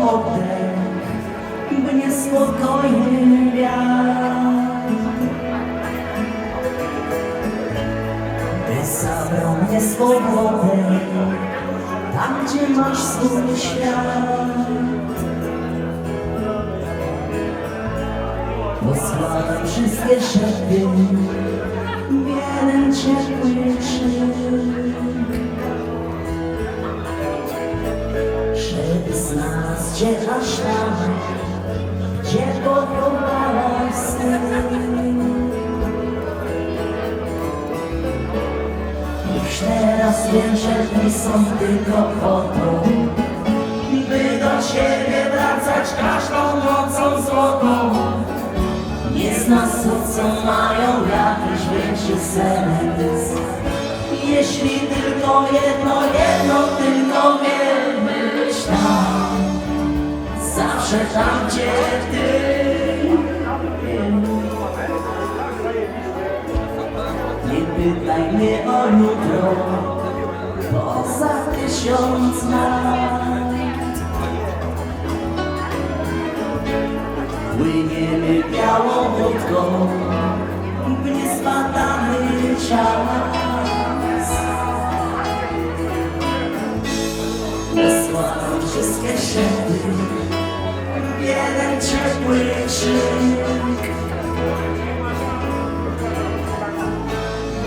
oddech, by niespokojny wiatr. Ty zabrał mnie swobodę, tam gdzie masz swój świat. Posłałem wszystkie szepty, w jeden ciepły krzyk. Żeby znalazł cię aż tam, gdzie pochowałaś sny. Już teraz wiem, że dni są tylko to, by do ciebie wracać każdą nocą złotą. Nie z nas co mają jakiś większy sens. Jeśli tylko jedno, jedno tylko zawsze tam, gdzie ty. Nie pytaj mnie o jutro, poza tysiąc lat. Płyniemy białą łódką w niespadany czas. Wysłałam wszystkie w jeden ciepły krzyk.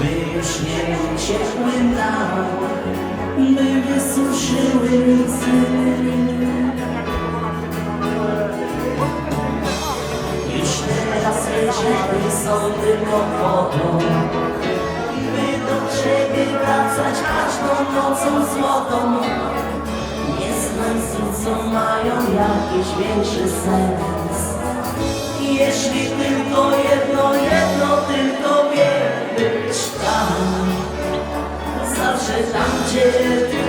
By już nie uciekły nam, by wysuszyły łzy. Już teraz wieczery są tylko to By do Ciebie wracać każdą nocą złotą sensu, co mają jakiś większy sens. Jeśli tylko jedno, jedno tylko wie być tam, zawsze tam, gdzie ty.